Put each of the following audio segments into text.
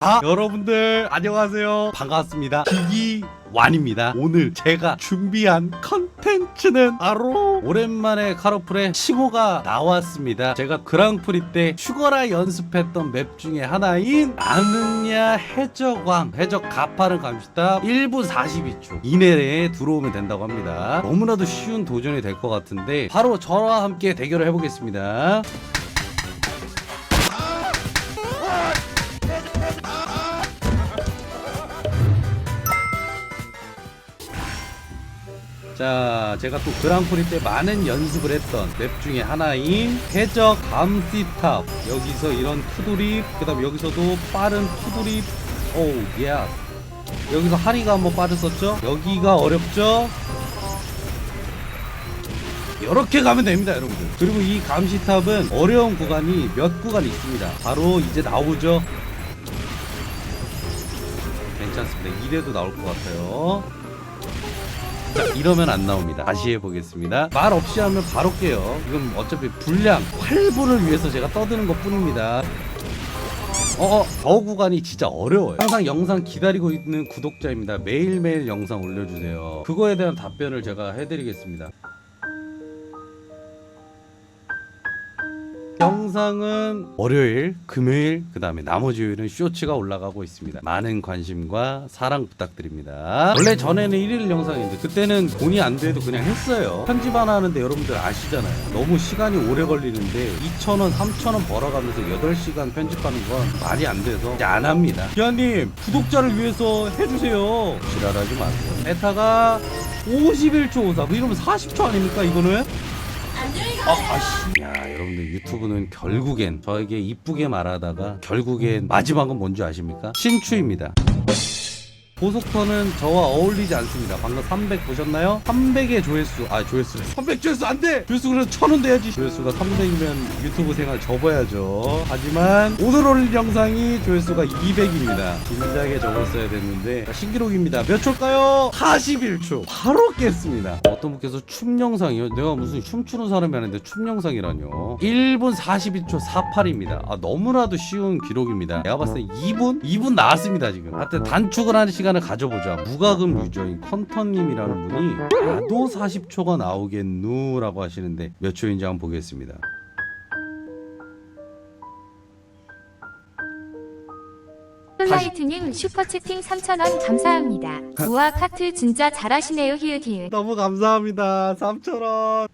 아, 여러분들 안녕하세요. 반갑습니다. 기기완입니다. 오늘 제가 준비한 컨텐츠는 바로 오랜만에 카로플의 칭호가 나왔습니다. 제가 그랑프리 때 슈거라 연습했던 맵 중에 하나인 나는야 해적왕 해적 가파른 감시탑 1분 42초 이내에 들어오면 된다고 합니다. 너무나도 쉬운 도전이 될 것 같은데 바로 저와 함께 대결을 해보겠습니다. 자, 제가 또 그랑프리 때 많은 연습을 했던 맵 중에 하나인 해적 감시탑. 여기서 이런 투드립, 그 다음 여기서도 빠른 투드립. 오우, 예. 여기서 하리가 한번 빠졌었죠? 여기가 어렵죠? 이렇게 가면 됩니다, 여러분들. 그리고 이 감시탑은 어려운 구간이 몇 구간 있습니다. 바로 이제 나오죠? 괜찮습니다. 이래도 나올 것 같아요. 자, 이러면 안 나옵니다. 다시 해보겠습니다. 말 없이 하면 바로 깨요. 이건 어차피 분량, 활보를 위해서 제가 떠드는 것 뿐입니다. 어, 어, 저 구간이 진짜 어려워요. 항상 영상 기다리고 있는 구독자입니다. 매일매일 영상 올려주세요. 그거에 대한 답변을 제가 해드리겠습니다. 영상은 월요일, 금요일, 그 다음에 나머지 요일은 쇼츠가 올라가고 있습니다. 많은 관심과 사랑 부탁드립니다. 원래 전에는 1일 영상인데 그때는 돈이 안 돼도 그냥 했어요. 편집 하나 하는데 여러분들 아시잖아요. 너무 시간이 오래 걸리는데 2,000원, 3,000원 벌어가면서 8시간 편집하는 건 말이 안 돼서 이제 안 합니다. 기아님, 구독자를 위해서 해주세요. 지랄하지 마세요. 에타가 51초 54, 뭐 이러면 40초 아닙니까, 이거는? 아. 야, 여러분들 유튜브는 결국엔 저에게 이쁘게 말하다가 결국엔 마지막은 뭔지 아십니까? 신추입니다. 보석터는 저와 어울리지 않습니다. 방금 300 보셨나요? 300의 조회수, 아 조회수, 300 조회수 안 돼. 조회수 그래도 1000원 돼야지. 조회수가 300이면 유튜브 생활 접어야죠. 하지만 오늘 올린 영상이 조회수가 200입니다. 진작에 접었어야 됐는데 자, 신기록입니다. 몇 초일까요? 41초. 바로 깼습니다. 어떤 분께서 춤 영상이요? 내가 무슨 춤추는 사람이 아닌데 춤 영상이라뇨? 1분 42초 48입니다. 아 너무나도 쉬운 기록입니다. 내가 봤을 때 2분? 2분 나왔습니다 지금. 하여튼 단축을 하는 시간 을 가져보자. 무과금 유저인 컨터님이라는 분이 나도 40초가 나오겠누라고 하시는데 몇 초인지 한번 보겠습니다. 솔라이트님 슈퍼채팅 3,000원 감사합니다. 우와 카트 진짜 잘하시네요 히읗 히읗. 너무 감사합니다. 3,000원.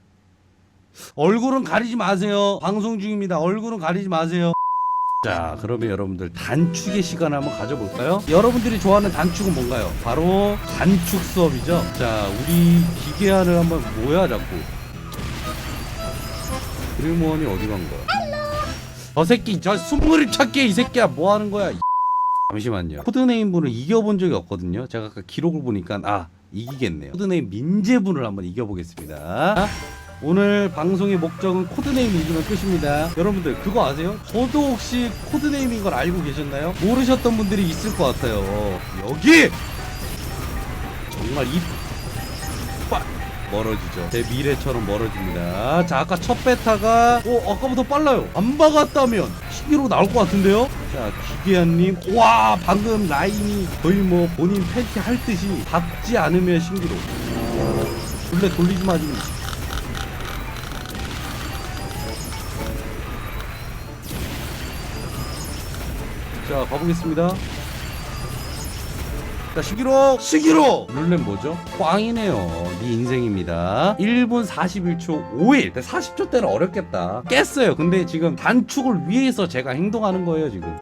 얼굴은 가리지 마세요. 방송 중입니다. 얼굴은 가리지 마세요. 자, 그러면 여러분들 단축의 시간 한번 가져볼까요? 여러분들이 좋아하는 단축은 뭔가요? 바로 단축 수업이죠. 자, 우리 기계안을 한번 뭐야 자꾸. 그리모원이 어디 간 거야? 저 새끼, 저 숨그림 찾게 이 새끼야 뭐 하는 거야? 이 잠시만요. 코드네임 분을 이겨본 적이 없거든요. 제가 아까 기록을 보니까 아 이기겠네요. 코드네임 민재분을 한번 이겨보겠습니다. 오늘 방송의 목적은 코드네임 이기면 끝입니다. 여러분들 그거 아세요? 저도 혹시 코드네임인 걸 알고 계셨나요? 모르셨던 분들이 있을 것 같아요. 여기 정말 이 빠- 멀어지죠. 제 미래처럼 멀어집니다. 자, 아까 첫 베타가 오 아까보다 빨라요. 안 박았다면 신기로 나올 것 같은데요? 자, 기계한님, 와 방금 라인이 거의 뭐 본인 팬티 할 듯이 박지 않으면 신기로. 원래 돌리지 마지 자, 가보겠습니다. 자, 시기로! 시기로! 룰렛 뭐죠? 꽝이네요. 네 인생입니다. 1분 41초 5일. 40초 때는 어렵겠다. 깼어요. 근데 지금 단축을 위해서 제가 행동하는 거예요, 지금.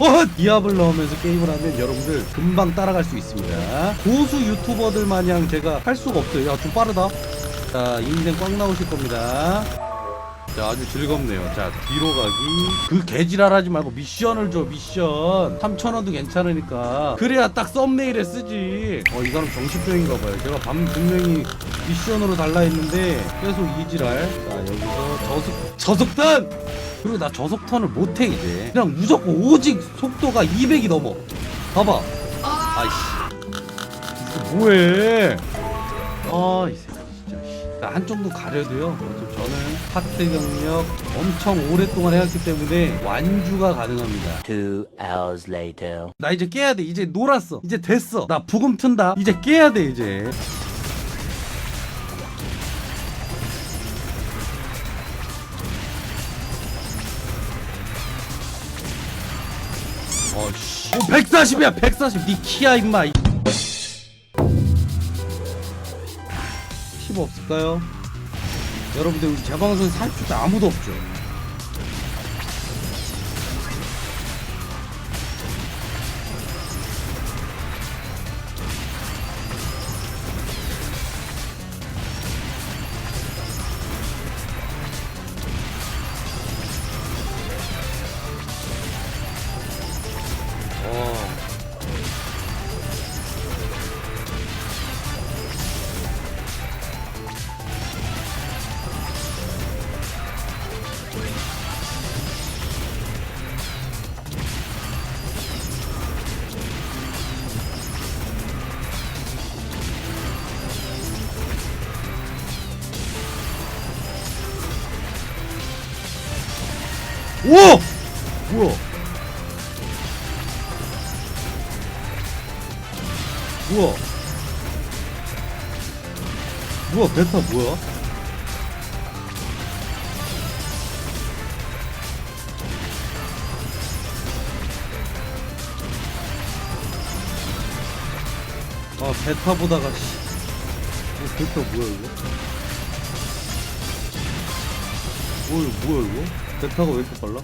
어! 기압을 넣으면서 게임을 하면 여러분들 금방 따라갈 수 있습니다. 고수 유튜버들 마냥 제가 할 수가 없어요. 야, 좀 빠르다. 자, 인생 꽝 나오실 겁니다. 자, 아주 즐겁네요. 자, 뒤로 가기. 그 개지랄 하지 말고 미션을 줘, 미션. 3,000원도 괜찮으니까. 그래야 딱 썸네일에 쓰지. 어, 이 사람 정신병인가 봐요. 제가 밤 분명히 미션으로 달라 했는데 계속 이 지랄. 자, 여기서 저속, 저속탄! 그리고 나 저속탄을 못해, 이제. 그냥 무조건 오직 속도가 200이 넘어. 봐봐. 아이씨. 뭐해? 아, 이 새끼 진짜. 씨. 나 한쪽도 가려도요. 카트 경력 엄청 오랫동안 해왔기 때문에 완주가 가능합니다. Two hours later. 나 이제 깨야 돼. 이제 놀았어. 이제 됐어. 나 부금 튼다. 이제 깨야 돼 이제. 어씨. 어, 140이야. 140. 니 키야 임마. 10 없을까요? 여러분들 우리 제 방송에 40대 아무도 없죠. 오! 뭐야? 뭐야? 뭐야 베타 뭐야? 아 베타 보다가 씨. 이거 베타 뭐야 이거? 뭐 뭐야 이거? 베타가 왜 이렇게 빨라?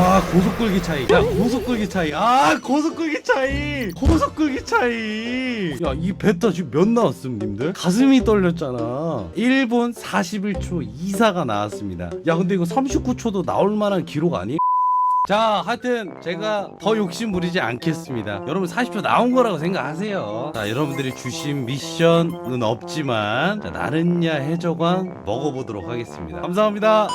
와 고속 끌기 차이. 야 고속 끌기 차이. 아 고속 끌기 차이. 고속 끌기 차이. 야 이 베타 지금 몇 나왔음 님들? 가슴이 떨렸잖아. 1분 41초 2사가 나왔습니다. 야 근데 이거 39초도 나올 만한 기록 아니? 자 하여튼 제가 더 욕심 부리지 않겠습니다. 여러분 40초 나온 거라고 생각하세요. 자 여러분들이 주신 미션은 없지만 자, 나른야 해적왕 먹어보도록 하겠습니다. 감사합니다